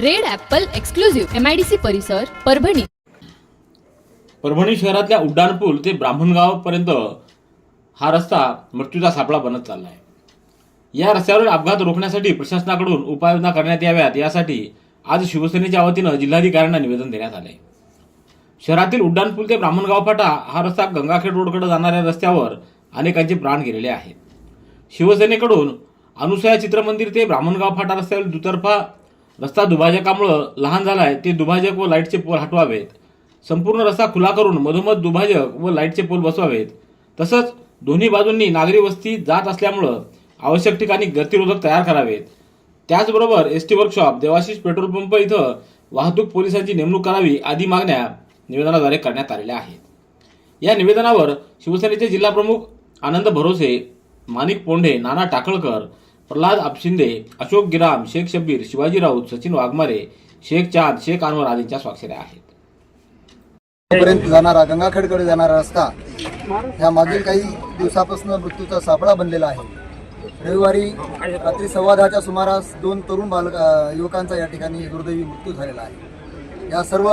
Red Apple exclusive MIDC परिसर परभणी. परभणी शहरातल्या उड्डाणपूल ते ब्राह्मणगाव पर्यंत हा रस्ता मृत्यूचा सापळा बनत चालला आहे या रस्त्यावरील अपघात रोखण्यासाठी प्रशासनाकडून उपाययोजना करण्यात याव्यात यासाठी आज शिवसेनेच्या वतीनं जिल्हाधिकाऱ्यांना निवेदन देण्यात आले शहरातील उड्डाणपूल ते ब्राह्मणगाव फाटा हा रस्ता गंगाखेड रोडकडे जाणाऱ्या रस्त्यावर अनेकांचे प्राण गेलेले आहेत. शिवसेनेकडून अनुसया चित्रमंदिर ते ब्राह्मणगाव फाटा रस्त्यावरील दुतर्फा रस्ता दुभाजकामुळं लहान झालाय ते दुभाजक व लाईटचे पोल हटवावेत. संपूर्ण रस्ता खुला करून मधोमध दुभाजक व लाईटचे पोल बसवावेत. तसंच दोन्ही बाजूंनी नागरी वस्ती जात असल्यामुळं आवश्यक ठिकाणी गतिरोधक तयार करावेत. त्याचबरोबर S T workshop Devashish petrol pump इथं वाहतूक पोलिसांची नेमणूक करावी आदी मागण्या निवेदनाद्वारे करण्यात आलेल्या आहेत. या निवेदनावर शिवसेनेचे जिल्हाप्रमुख आनंद भरोसे माणिक पोंढे नाना टाकळकर प्रल्हाद आपशिंदे अशोक गिराम शेख शब्बीर शिवाजी राऊत सचिन वाघमारे शेख चांद शेख अनवर आदींच्या स्वाक्षऱ्या आहेत. पर्यंत जाणारा गंगाखेडकडे जाणारा रस्ता ह्या मागील काही दिवसापासून मृत्यूचा सापळा बनलेला आहे. रविवारी रात्री सव्वा दहाच्या सुमारास दोन तरुण बालक युवकांचा या ठिकाणी दुर्दैवी मृत्यू झालेला आहे. या सर्व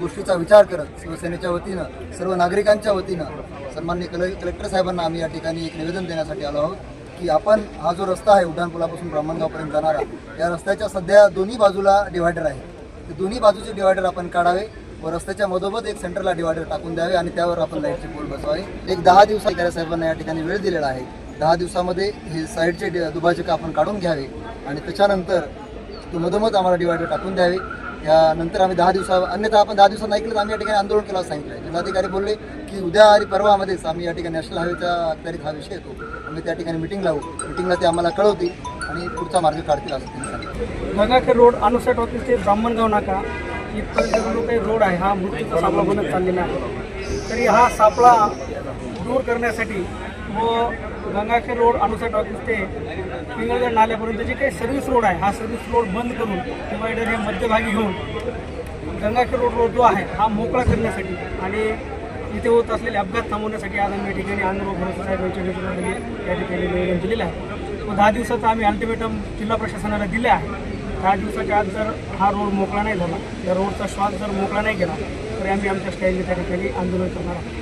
गोष्टीचा विचार करत शिवसेनेच्या वतीनं सर्व नागरिकांच्या वतीनं सन्मान्य कले कलेक्टर साहेबांना आम्ही या ठिकाणी एक निवेदन देण्यासाठी आलो आहोत. की आपण हा जो रस्ता आहे उड्डाणपुलापासून ब्राह्मणगावपर्यंत जाणारा या रस्त्याच्या सध्या दोन्ही बाजूला डिवायडर आहे. ते दोन्ही बाजूचे डिवायडर आपण काढावे व रस्त्याच्या मधोमध एक सेंटरला डिवायडर टाकून द्यावे आणि त्यावर आपण लाईटचे पोल बसवावे. एक दहा दिवसा साहेबांना या ठिकाणी वेळ दिलेला आहे. दहा दिवसामध्ये हे साईडचे दुभाजक आपण काढून घ्यावे आणि त्याच्यानंतर तो मधोमध आम्हाला डिवायडर टाकून द्यावे. यानंतर आम्ही दहा दिवसा अन्यथा आपण दहा दिवसात ऐकलं तर आम्ही या ठिकाणी आंदोलन केलं सांगितलं आहे जिल्हाधिकारी बोलले की उद्या आणि परवामध्येच आम्ही या ठिकाणी नॅशनल हायवेच्या अखत्यारीत हा विषय येतो. आम्ही त्या ठिकाणी मिटिंग लावू मिटिंगला ते आम्हाला कळवतील आणि पुढचा मार्ग काढतील असं त्यांनी सांगितलं. गंगाखेड रोड अनुसाट ऑफिस ते ब्राह्मणगाव नाका. इथपर्यंत जो काही रोड आहे हा मृत्यूचा सापळा बनत चाललेला आहे. तरी हा सापळा दूर करण्यासाठी व गंगाखेड रोड अनुसाट ऑफिस ते पिंगळगड नाल्यापर्यंत जे काही सर्व्हिस रोड आहे हा सर्व्हिस रोड बंद करून डिवायडर हे मध्यभागी घेऊन गंगाखेड रोड रोड जो आहे हा मोकळा करण्यासाठी आणि इथे होत असलेले अपघात थांबवण्यासाठी आज आम्ही या ठिकाणी आनंदराव भरोसे साहेब यांच्या नेतृत्वाखाली या ठिकाणी निवेदन दिलेलं आहे. व दहा दिवसाचा आम्ही अल्टिमेटम जिल्हा प्रशासनाला दिले आहे. दहा दिवसाच्या आत जर हा रोड मोकळा नाही झाला या रोडचा श्वास जर मोकळा नाही केला तर आम्ही आमच्या स्टाईलने त्या ठिकाणी आंदोलन करणार आहोत.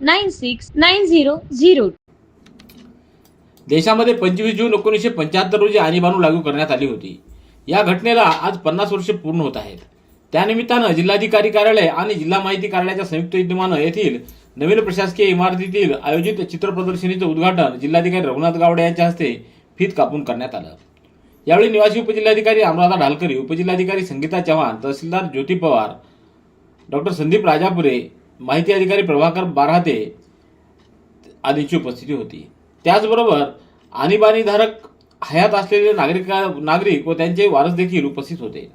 nine six nine zero zero देशामध्ये पंचवीस जून एकोणीसशे पंच्याहत्तर रोजी आणीबाणू लागू करण्यात आली होती. या घटनेला आज पन्नास वर्षे पूर्ण होत आहेत. त्यानिमित्तानं जिल्हाधिकारी कार्यालय आणि जिल्हा माहिती कार्यालयाच्या संयुक्त विद्यमानं येथील नवीन प्रशासकीय इमारतीतील आयोजित चित्र प्रदर्शनीचं उद्घाटन जिल्हाधिकारी रघुनाथ गावडे यांच्या हस्ते फीत कापून करण्यात आलं. यावेळी निवासी उपजिल्हाधिकारी अमरादा ढालकरी उपजिल्हाधिकारी संगीता चव्हाण तहसीलदार ज्योती पवार डॉक्टर संदीप राजापुरे माहिती अधिकारी प्रभाकर बाराते आदींची उपस्थिती होती. त्याचबरोबर आणीबाणीधारक हयात असलेले नागरिक नागरिक व त्यांचे वारस देखील उपस्थित होते.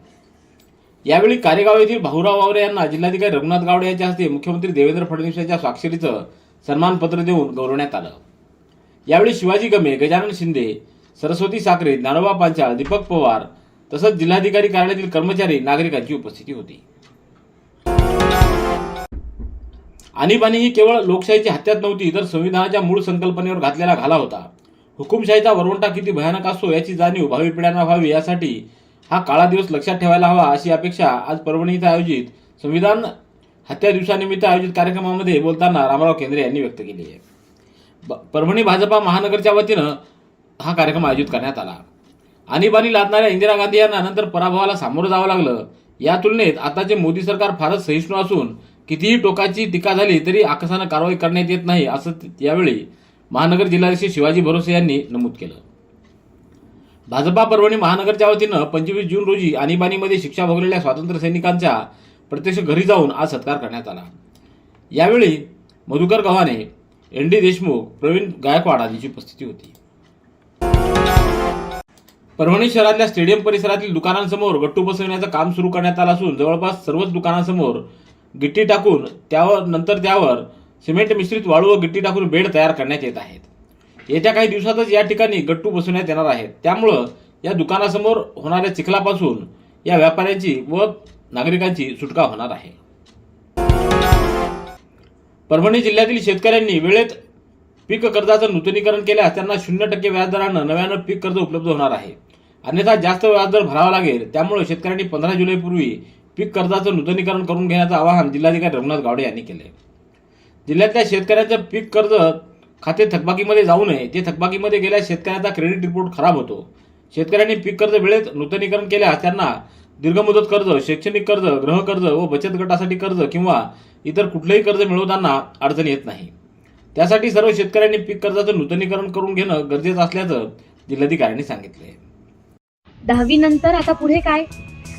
यावेळी कारेगाव येथील भाऊराव वावरे यांना जिल्हाधिकारी रघुनाथ गावडे यांच्या हस्ते मुख्यमंत्री देवेंद्र फडणवीस यांच्या स्वाक्षरीचं सन्मानपत्र देऊन गौरवण्यात आलं. यावेळी शिवाजी गमे गजानन शिंदे सरस्वती साखरे नारोबा पांचाळ दीपक पवार तसंच जिल्हाधिकारी कार्यालयातील कर्मचारी नागरिकांची उपस्थिती होती. आणीबाणी ही केवळ लोकशाहीची हत्यात नव्हती तर संविधानाच्या मूळ संकल्पनेवर घातलेला घाला होता. हुकुमशाहीचा वरवंटा किती भयानक असतो याची जाणीव भावी पिढ्यांना व्हावी यासाठी हा काळा दिवस लक्षात ठेवायला हवा अशी अपेक्षा आज परभणी इथं आयोजित संविधान हत्या दिवसानिमित्त आयोजित कार्यक्रमामध्ये बोलताना रामराव केंद्रे यांनी व्यक्त केली आहे. ब- परभणी भाजपा महानगरच्या वतीनं हा कार्यक्रम आयोजित करण्यात आला. आणीबाणी लादणाऱ्या इंदिरा गांधी यांना नंतर पराभवाला सामोरं जावं लागलं. या तुलनेत आताचे मोदी सरकार फारच सहिष्णू असून कितीही टोकाची टीका झाली तरी आकसानं कारवाई करण्यात येत नाही असं यावेळी महानगर जिल्हाधीश शिवाजी भरोसे यांनी नमूद केलं. भाजपा परभणी महानगरच्या वतीनं पंचवीस जून रोजी आणीबाणीमध्ये शिक्षा भोगलेल्या स्वातंत्र्य सैनिकांच्या प्रत्यक्ष घरी जाऊन आज सत्कार करण्यात आला. यावेळी मधुकर गव्हाणे एन डी देशमुख प्रवीण गायकवाड आदींची उपस्थिती होती. परभणी शहरातल्या स्टेडियम परिसरातील दुकानांसमोर गट्टू बसवण्याचं काम सुरू करण्यात आलं असून जवळपास सर्वच दुकानांसमोर गिट्टी टाकून त्यावर नंतर त्यावर सिमेंट मिश्रित वाळू व गिट्टी टाकून बेड तयार करण्यात येत आहेत. येत्या काही दिवसातच या ठिकाणी गट्टू बसवण्यात येणार आहेत. त्यामुळं या दुकानासमोर होणाऱ्या चिखलापासून या व्यापाऱ्यांची व नागरिकांची सुटका होणार आहे. परभणी जिल्ह्यातील शेतकऱ्यांनी वेळेत पीक कर्जाचं नूतनीकरण केल्यास त्यांना शून्य टक्के व्याजदरानं नव्यानं पीक कर्ज उपलब्ध होणार आहे. अन्यथा जास्त व्याजदर भरावा लागेल. त्यामुळे शेतकऱ्यांनी पंधरा जुलैपूर्वी पीक कर्जाचं नूतनीकरण करून घेण्याचं आवाहन जिल्हाधिकारी रघुनाथ गावडे यांनी केले जिल्ह्यातल्या शेतकऱ्यांचं पीक कर्ज खाते थकबाकीमध्ये जाऊ नये. ते थकबाकीमध्ये गेल्यास शेतकऱ्याचा क्रेडिट रिपोर्ट खराब होतो. शेतकऱ्यांनी पीक कर्ज वेळेत नूतनीकरण केल्यास त्यांना दीर्घमुदत कर्ज शैक्षणिक कर्ज गृहकर्ज व बचत गटासाठी कर्ज किंवा इतर कुठलंही कर्ज मिळवताना अडचण येत नाही. त्यासाठी सर्व शेतकऱ्यांनी पीक कर्जाचं नूतनीकरण करून घेणं गरजेचं असल्याचं जिल्हाधिकाऱ्यांनी सांगितले दहावी नंतर आता पुढे काय?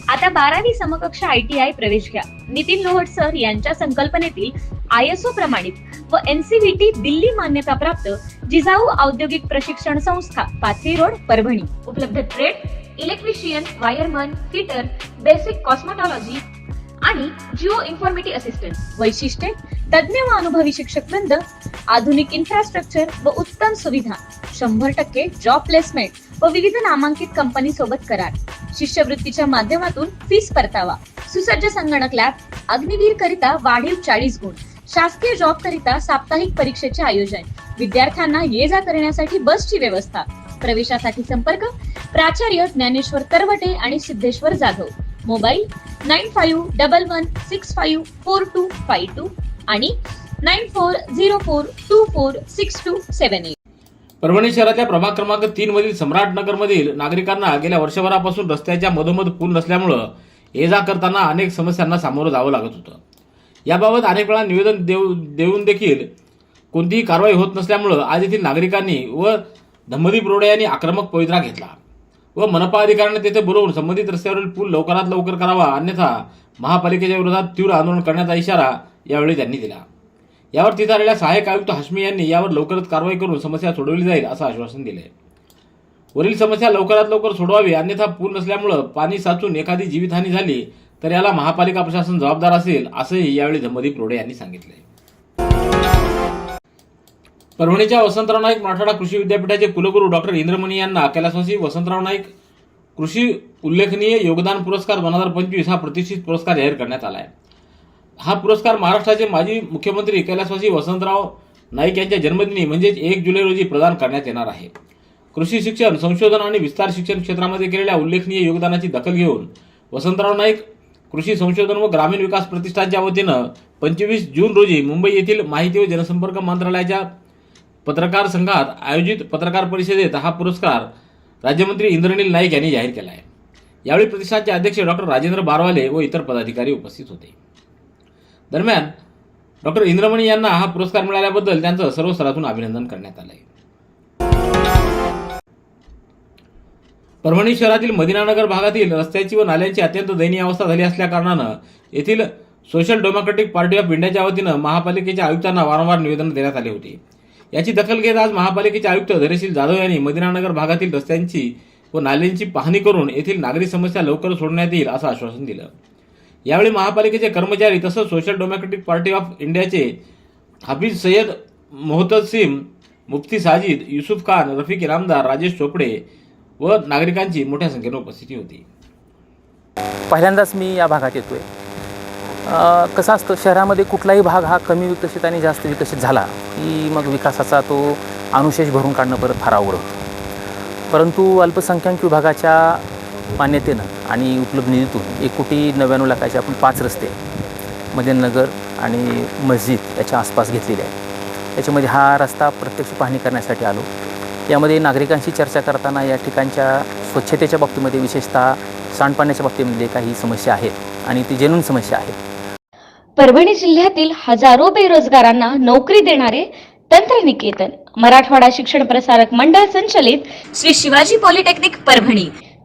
आता बारावी समकक्ष आय टी आय प्रवेश घ्या. नितीन लोहट सर यांच्या संकल्पनेतील आय एस ओ प्रमाणित व एनसीव्हीटी दिल्ली मान्यता प्राप्त जिजाऊ औद्योगिक प्रशिक्षण संस्था पाचवी रोड परभणी. उपलब्ध trade electrician wireman fitter basic cosmetology आणि जिओ इन्फॉर्मेटिव्ह असिस्टंट. वैशिष्ट्ये तज्ज्ञ व अनुभवी शिक्षक वृंद आधुनिक इन्फ्रास्ट्रक्चर व उत्तम सुविधा शंभर टक्के जॉब प्लेसमेंट व विविध नामांकित कंपनी सोबत करार. शिष्यवृत्तीच्या माध्यमातून फीस परतावा. सुसज्ज संगणक लॅब अग्निवीर करिता वाढीव चाळीस गुण. शासकीय जॉब करिता साप्ताहिक परीक्षेचे आयोजन. विद्यार्थ्यांना ये जा करण्यासाठी बसची व्यवस्था. प्रवेशासाठी संपर्क. प्राचार्य ज्ञानेश्वर तरवटे आणि Siddheshwar Jadhav. Mobile nine five double one six five four two five two आणि nine four zero four two four six two seven eight. Parbhani शहरातल्या प्रभाग क्रमांक तीन मधील सम्राटनगरमधील नागरिकांना गेल्या वर्षभरापासून रस्त्याच्या मधोमध पूल नसल्यामुळं ये जा करताना अनेक समस्यांना सामोरं जावं लागत होतं. याबाबत अनेक वेळा निवेदन देऊ देऊन देखील कोणतीही कारवाई होत नसल्यामुळं आज येथील नागरिकांनी व धम्मदीप रोडे यांनी आक्रमक पवित्रा घेतला. व मनपा अधिकाऱ्यांना तेथे बोलवून संबंधित रस्त्यावरील पूल लवकरात लवकर करावा अन्यथा महापालिकेच्या विरोधात तीव्र आंदोलन करण्याचा इशारा यावेळी त्यांनी दिला. यावर तिथे आलेल्या सहाय्यक आयुक्त हाश्मी यांनी यावर लवकरच कारवाई करून समस्या सोडवली जाईल असं आश्वासन दिले. वरील समस्या लवकरात लवकर सोडवावी अन्यथा पूर नसल्यामुळं पाणी साचून एखादी जीवितहानी झाली तर याला महापालिका प्रशासन जबाबदार असेल असंही यावेळी धम्मदीप रोडे यांनी सांगितले. परभणीच्या वसंतराव नाईक मराठवाडा कृषी विद्यापीठाचे कुलगुरू डॉक्टर इंद्रमणी यांना कैलासवासी वसंतराव नाईक कृषी उल्लेखनीय योगदान पुरस्कार दोन हजार पंचवीस हा प्रतिष्ठित पुरस्कार जाहीर करण्यात आला आहे हा पुरस्कार महाराष्ट्राचे माजी मुख्यमंत्री कैलासवासी वसंतराव नाईक यांच्या जन्मदिनी म्हणजेच एक जुलै रोजी प्रदान करण्यात येणार आहे. कृषी शिक्षण संशोधन आणि विस्तार शिक्षण क्षेत्रामध्ये केलेल्या उल्लेखनीय योगदानाची दखल घेऊन वसंतराव नाईक कृषी संशोधन व ग्रामीण विकास प्रतिष्ठानच्या वतीनं पंचवीस जून रोजी मुंबई येथील माहिती व जनसंपर्क मंत्रालयाच्या पत्रकार संघात आयोजित पत्रकार परिषदेत हा पुरस्कार राज्यमंत्री इंद्रनील नाईक यांनी जाहीर केला आहे. यावेळी प्रतिष्ठानचे अध्यक्ष डॉक्टर राजेंद्र बारवाले व इतर पदाधिकारी उपस्थित होते. दरम्यान डॉक्टर इंद्रमणी यांना हा पुरस्कार मिळाल्याबद्दल त्यांचं सर्व स्तरातून अभिनंदन करण्यात आलंय. परभणी शहरातील मदिनानगर भागातील रस्त्याची व नाल्यांची अत्यंत दयनीय अवस्था झाली असल्याकारणानं येथील सोशल डेमोक्रेटिक पार्टी ऑफ इंडियाच्या वतीनं महापालिकेच्या आयुक्तांना वारंवार निवेदन देण्यात आले होते. याची दखल घेत आज महापालिकेचे आयुक्त धैर्यशील जाधव यांनी मदिनानगर भागातील रस्त्यांची व नाल्यांची पाहणी करून येथील नागरी समस्या लवकर सोडण्यात येईल असं आश्वासन दिलं. यावेळी महापालिकेचे कर्मचारी तसंच सोशल डेमोक्रेटिक पार्टी ऑफ इंडियाचे हाफिज सय्यद मोहतसिम मुफ्ती साजिद युसुफ खान रफिक इनामदार राजेश चोपडे व नागरिकांची मोठ्या संख्येने उपस्थिती होती. पहिल्यांदाच मी या भागात येतो आहे कसं असतं शहरामध्ये कुठलाही भाग हा कमी विकसित आणि जास्त विकसित झाला की मग विकासाचा तो अनुशेष भरून काढणं परत फार अवघड होतं. परंतु अल्पसंख्याक विभागाच्या मान्यतेनं आणि उपलब्ध निधीतून एक कोटी नव्याण्णव लाखाचे आपण पाच रस्ते मध्यनगर आणि मस्जिद याच्या आसपास घेतलेले आहे त्याच्यामध्ये हा रस्ता प्रत्यक्ष पाहणी करण्यासाठी आलो. यामध्ये नागरिकांशी चर्चा करताना या ठिकाणच्या स्वच्छतेच्या बाबतीमध्ये विशेषतः सांडपाण्याच्या बाबतीमध्ये काही समस्या आहेत आणि ती जेनून समस्या आहेत. परभणी जिल्ह्यातील हजारो बेरोजगारांना नोकरी देणारे तंत्रनिकेतन मराठवाडा शिक्षण प्रसारक मंडळ संचलित श्री शिवाजी पॉलिटेक्निक परभणी.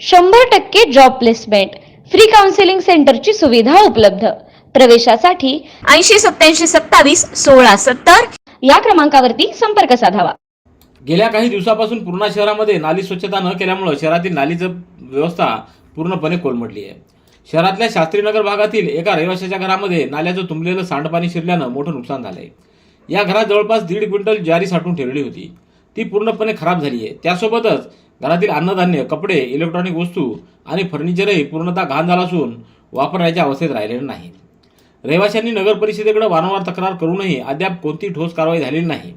शंभर टक्के जॉब प्लेसमेंट फ्री काउन्सिलिंग सेंटरची सुविधा उपलब्ध. प्रवेशासाठी ऐंशी सत्याऐंशी सत्तावीस सोळा सत्तर या क्रमांकावरती संपर्क साधावा. गेल्या काही दिवसापासून पूर्णा शहरामध्ये नाली स्वच्छता न केल्यामुळे शहरातील नालीचं व्यवस्था पूर्णपणे कोलमडली आहे. शहरातल्या शास्त्रीनगर भागातील एका रहिवाशाच्या घरामध्ये नाल्याचं तुंबलेलं सांडपाणी शिरल्यानं मोठं नुकसान झालंय. या घरात जवळपास दीड क्विंटल ज्वारी साठवून ठेवली होती. ती पूर्णपणे खराब झाली आहे त्यासोबतच घरातील अन्नधान्य कपडे इलेक्ट्रॉनिक वस्तू आणि फर्निचरही पूर्णतः घाण झाला असून वापरण्याच्या अवस्थेत राहिलेले नाही रहिवाशांनी नगर परिषदेकडे वारंवार तक्रार करूनही अद्याप कोणती ठोस कारवाई झालेली नाही.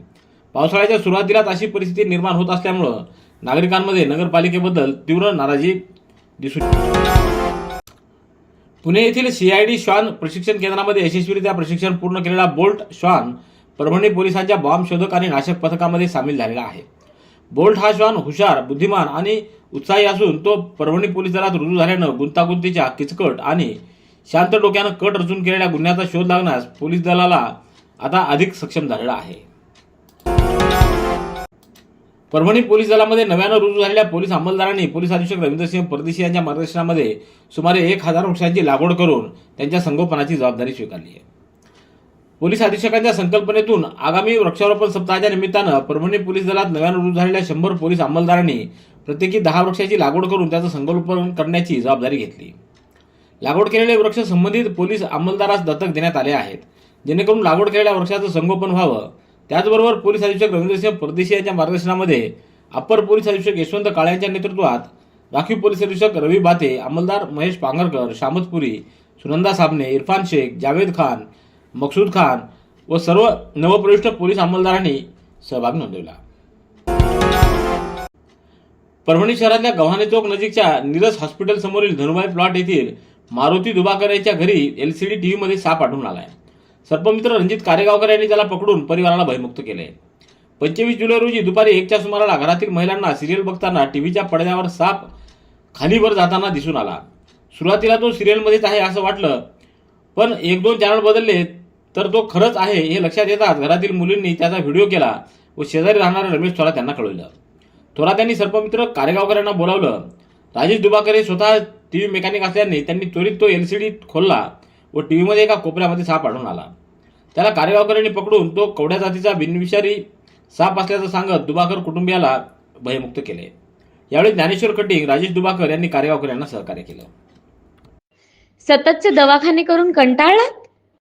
पावसाळ्याच्या सुरुवातीलाच अशी परिस्थिती निर्माण होत असल्यामुळं नागरिकांमध्ये नगरपालिकेबद्दल तीव्र नाराजी दिसून पुणे येथील सीआयडी श्वान प्रशिक्षण केंद्रामध्ये यशस्वीरित्या प्रशिक्षण पूर्ण केलेला बोल्ट श्वान परभणी पोलिसांच्या बॉम्ब शोधक आणि नाशक पथकामध्ये सामील झालेला आहे. बोल्ट हा श्वान हुशार बुद्धिमान आणि उत्साही असून तो परभणी पोलीस दलात रुजू झाल्यानं गुंतागुंतीच्या किचकट आणि शांत डोक्यानं कट रचून केलेल्या गुन्ह्याचा शोध लागण्यास पोलीस दलाला आता अधिक सक्षम झालेला आहे. परभणी पोलीस दलामध्ये नव्यानं रुजू झालेल्या पोलीस अंमलदारांनी पोलीस अधीक्षक रवींद्रसिंह परदेशी यांच्या मार्गदर्शनामध्ये सुमारे एक हजार वृक्षांची लागवड करून त्यांच्या संगोपनाची जबाबदारी स्वीकारली आहे. पोलीस अधीक्षकांच्या संकल्पनेतून आगामी वृक्षारोपण सप्ताहाच्या निमित्तानं परभणी पोलीस दलात नव्यानं रुजू झालेल्या शंभर पोलीस अंमलदारांनी प्रत्येकी दहा वृक्षाची लागवड करून त्याचं संकल्पन करण्याची जबाबदारी घेतली. लागवड केलेले वृक्ष संबंधित पोलीस अंमलदारास दत्तक देण्यात आले आहेत. जेणेकरून लागवड केलेल्या वृक्षाचं संगोपन व्हावं. त्याचबरोबर पोलीस अधीक्षक रवींद्रसिंह परदेशी यांच्या मार्गदर्शनामध्ये अप्पर पोलीस अधीक्षक यशवंत काळे यांच्या नेतृत्वात राखीव पोलीस अधीक्षक रवी बाते अंमलदार महेश पांगरकर शामतपुरी सुनंदा साबणे इरफान शेख जावेद खान मकसूद खान व सर्व नवप्रविष्ट पोलीस अंमलदारांनी सहभाग नोंदवला. परभणी शहरातल्या गव्हाणे चौक नजीकच्या नीरज हॉस्पिटल समोरील धनुबाई प्लॉट येथील मारुती दुबाकर यांच्या घरी एलसीडी टीव्ही मध्ये साप आढळून आलाय. सर्पमित्र रणजित कारेगावकर यांनी त्याला पकडून परिवाराला भयमुक्त केले. पंचवीस जुलै रोजी दुपारी एकच्या सुमाराला घरातील महिलांना सिरियल बघताना टीव्हीच्या पडद्यावर साप खालीवर जाताना दिसून आला. सुरुवातीला तो सिरियलमध्येच आहे असं वाटलं पण एक दोन चॅनल बदलले तर तो खरंच आहे हे लक्षात येताच घरातील मुलींनी त्याचा व्हिडिओ केला व शेजारी राहणारा रमेश थोरात त्यांना कळवलं. थोरात यांनी सर्पमित्र कारेगावकर यांना बोलावलं. राजेश दुबाकर हे स्वतः टीव्ही मेकॅनिक असल्याने त्यांनी त्वरित तो एल सी डी खोलला व टीव्हीमध्ये एका कोपऱ्यामध्ये साप आढळून आला. त्याला कारेगावकर यांनी पकडून तो कवड्या जातीचा बिनविषारी साप असल्याचं सांगत दुबाकर कुटुंबियाला भयमुक्त केले. यावेळी ज्ञानेश्वर कटिंग राजेश दुबाकर यांनी कारेगावकर यांना सहकार्य केलं. सततचे दवाखाने करून कंटाळलात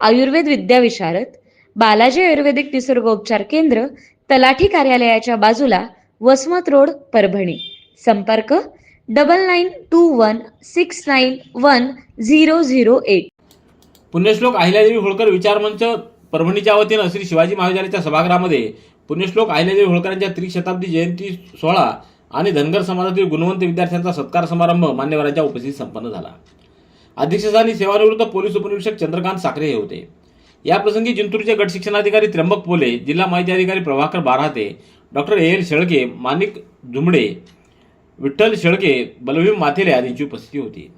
आयुर्वेद विद्याविशारद बालाजी आयुर्वेदिक निसर्गोपचार केंद्र तलाठी कार्यालयाच्या बाजूला वसमत रोड परभणी. संपर्क double nine two one six nine one zero zero eight पुण्यश्लोक अहिल्यादेवी होळकर विचारमंच परभणीच्या वतीनं श्री शिवाजी महाविद्यालयाच्या सभागृहामध्ये पुण्यश्लोक अहिल्यादेवी होळकरांच्या त्रिशताब्दी जयंती सोहळा आणि धनगर समाजातील गुणवंत विद्यार्थ्यांचा सत्कार समारंभ मान्यवरांच्या उपस्थितीत संपन्न झाला. अध्यक्षस्थानी सेवानिवृत्त पोलीस उपनिरीक्षक चंद्रकांत साखरे हे होते. याप्रसंगी जिंतूरचे गट शिक्षणाधिकारी त्र्यंबक पोले जिल्हा माहिती अधिकारी Prabhakar Barate doctor A L Shelke Manik Zumde Vitthal Shelke Balbhim Mathele आदींची उपस्थिती होती.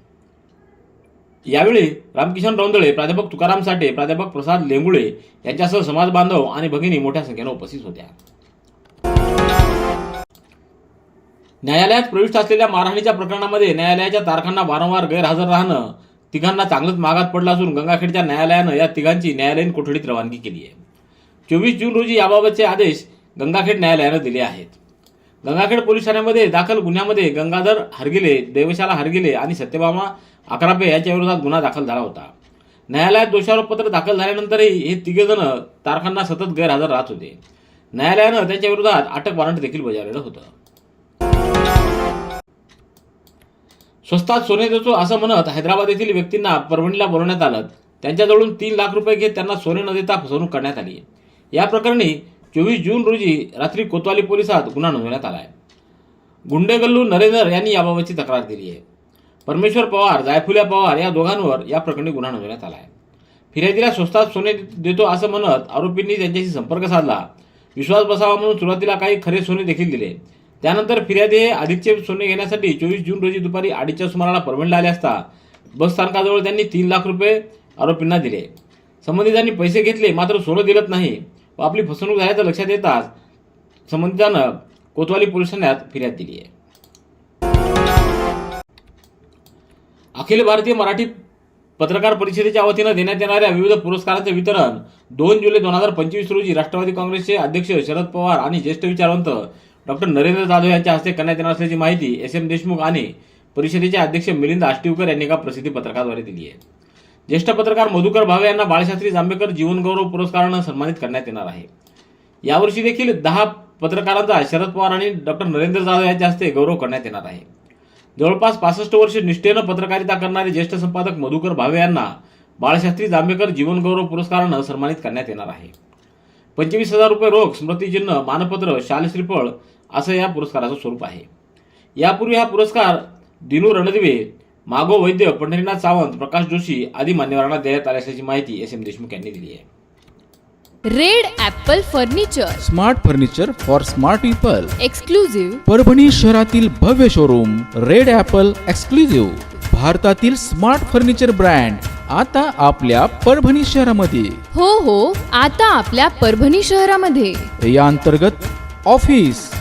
यावेळी रामकिशन रौंदळे प्राध्यापक तुकाराम साठे प्राध्यापक प्रसाद लेंगुळे यांच्यासह समाज बांधव आणि भगिनी मोठ्या संख्येनं उपस्थित होत्या. न्यायालयात प्रविष्ट असलेल्या मारहाणीच्या प्रकरणामध्ये न्यायालयाच्या तारखांना वारंवार गैरहजर राहणं तिघांना चांगलंच मागात पडलं असून गंगाखेडच्या न्यायालयानं या तिघांची न्यायालयीन कोठडीत रवानगी केली आहे चोवीस जून रोजी याबाबतचे आदेश गंगाखेड न्यायालयानं दिले आहेत. गंगाखेड पोलीस ठाण्यामध्ये दाखल गुन्ह्यामध्ये गंगाधर हरगिले देवशाला हरगिले आणि सत्यभामा अकरापे यांच्याविरोधात गुन्हा दाखल झाला होता. न्यायालयात दोषारोपपत्र दाखल झाल्यानंतरही हे तिघेजण तारखांना सतत गैरहजर राहत होते. न्यायालयानं त्याच्या विरोधात अटक वॉरंट देखील बजावलेलं होतं. स्वस्तात सोने देतो असं म्हणत हैदराबाद येथील व्यक्तींना परभणीला बोलवण्यात आलं. त्यांच्याजवळून तीन लाख रुपये घेत त्यांना सोने न देता फसवणूक करण्यात आली या प्रकरणी चोवीस जून रोजी रात्री कोतवाली पोलिसात गुन्हा नोंदवण्यात आला आहे. गुंडेगल्लू नरेंद्र यांनी याबाबतची तक्रार दिली आहे. परमेश्वर पवार जायफुल्या पवार या दोघांवर या प्रकरणी गुन्हा नोंदवण्यात आला आहे. फिर्यादीला स्वस्तात सोने देतो असं म्हणत आरोपींनी त्यांच्याशी संपर्क साधला. विश्वास बसावा म्हणून सुरुवातीला काही खरे सोने देखील दिले. त्यानंतर फिर्यादी हे आदित्य सोने घेण्यासाठी चोवीस जून रोजी दुपारी अडीचच्या सुमाराला परभणीला आले असता बस स्थानकाजवळ त्यांनी तीन लाख रुपये आरोपींना दिले. संबंधितांनी पैसे घेतले मात्र सोनं दिलत नाही व आपली फसवणूक झाल्याचं लक्षात येताच संबंधितानं कोतवाली पोलीस ठाण्यात फिर्याद दिली आहे. अखिल भारतीय मराठी पत्रकार परिषदेच्या वतीनं देण्यात येणाऱ्या विविध पुरस्कारांचं वितरण दोन जुलै दोन हजार पंचवीस रोजी राष्ट्रवादी काँग्रेसचे अध्यक्ष शरद पवार आणि ज्येष्ठ विचारवंत डॉक्टर नरेंद्र जाधव यांच्या हस्ते करण्यात येणार असल्याची माहिती एस एम देशमुख आणि परिषदेचे अध्यक्ष मिलिंद आष्टीवकर यांनी एका प्रसिद्धी पत्रकाद्वारे दिली आहे. ज्येष्ठ पत्रकार मधुकर भावे यांना बाळशास्त्री जांभेकर जीवनगौरव पुरस्कारानं सन्मानित करण्यात येणार आहे. यावर्षी देखील दहा पत्रकारांचा शरद पवार आणि डॉक्टर नरेंद्र जाधव यांच्या हस्ते गौरव करण्यात येणार आहे. जवळपास पासष्ट वर्ष निष्ठेनं पत्रकारिता करणारे ज्येष्ठ संपादक मधुकर भावे यांना बाळशास्त्री जांभेकर जीवनगौरव पुरस्कारानं सन्मानित करण्यात येणार आहे. पंचवीस हजार रुपये रोख स्मृतिचिन्ह मानपत्र शालश्रीफळ असं या पुरस्काराचं स्वरूप आहे. यापूर्वी हा पुरस्कार दिनू रणदिवे मागो वैद्य पंढरीनाथ सावंत प्रकाश जोशी आदी मान्यवरांना देण्यात आली असल्याची माहिती एस एम देशमुख यांनी दिली आहे. Red apple furniture. Smart furniture for smart people. Exclusive Parbhani शहरातील भव्य शोरूम रेड ॲपल एक्सक्लुझिव्ह. भारतातील स्मार्ट फर्निचर ब्रँड आता आपल्या परभणी शहरामध्ये. हो हो आता आपल्या परभणी शहरामध्ये. या अंतर्गत ऑफिस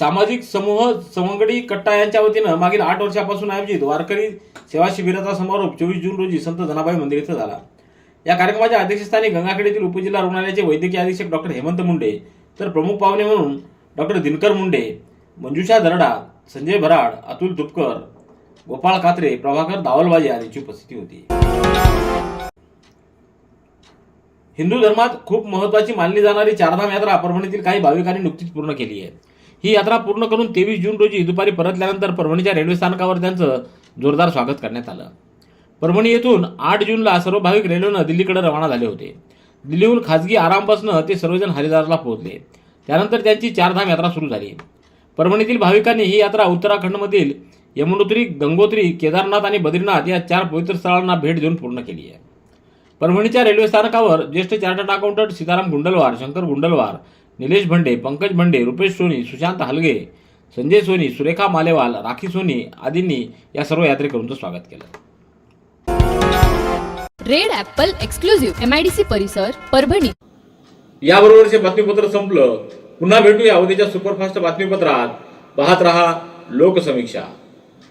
सामाजिक समूह सवंगडी कट्टा यांच्या वतीनं मागील आठ वर्षापासून आयोजित वारकरी सेवा शिबिराचा समारोप चोवीस जून रोजी संत धनाबाई मंदिर इथं झाला. या कार्यक्रमाच्या अध्यक्षस्थानी गंगाखेडेतील उपजिल्हा रुग्णालयाचे वैद्यकीय अधीक्षक डॉक्टर हेमंत मुंडे तर प्रमुख पाहुणे म्हणून डॉक्टर दिनकर मुंडे मंजुषा दरडा संजय भराड अतुल तुपकर गोपाळ कात्रे प्रभाकर दावलबाजी आदींची उपस्थिती होती. हिंदू धर्मात खूप महत्वाची मानली जाणारी चारधाम यात्रा परभणीतील काही भाविकांनी नुकतीच पूर्ण केली आहे. ही यात्रा पूर्ण करून तेवीस जून रोजी दुपारी परतल्यानंतर परभणीच्या रेल्वे स्थानकावर त्यांचं जोरदार स्वागत करण्यात आलं. परभणी येथून आठ जूनला सर्व भाविक रेल्वेनं दिल्लीकडे रवाना झाले होते. दिल्लीहून खाजगी आरामपासनं ते सर्वजण हरिद्वारला पोहोचले. त्यानंतर त्यांची चारधाम यात्रा सुरू झाली. परभणीतील भाविकांनी ही यात्रा उत्तराखंडमधील यमुनोत्री गंगोत्री केदारनाथ आणि बद्रीनाथ या चार पवित्र स्थळांना भेट देऊन पूर्ण केली आहे. परभणीच्या रेल्वे स्थानकावर ज्येष्ठ चार्टर्ड अकाउंटंट सीताराम गुंडलवार शंकर गुंडलवार निलेश भंडे पंकज भंडे रुपेश सोनी सुशांत हलगे संजय सोनी सुरेखा मालेवाल राखी सोनी आदींनी या सर्व यात्रेकरूंचं स्वागत केलं. Red Apple exclusive M I D C परिसर परभणी. याबरोबरचे बातमीपत्र संपलं. पुन्हा भेटूया उद्याच्या सुपरफास्ट बातमीपत्रात. पाहत रहा लोकसमीक्षा.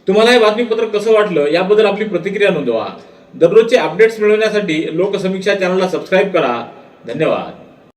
तुम्हाला हे बातमीपत्र कसं वाटलं याबद्दल आपली प्रतिक्रिया नोंदवा. दररोजचे अपडेट्स मिळवण्यासाठी लोकसमीक्षा चॅनलला सबस्क्राईब करा. धन्यवाद.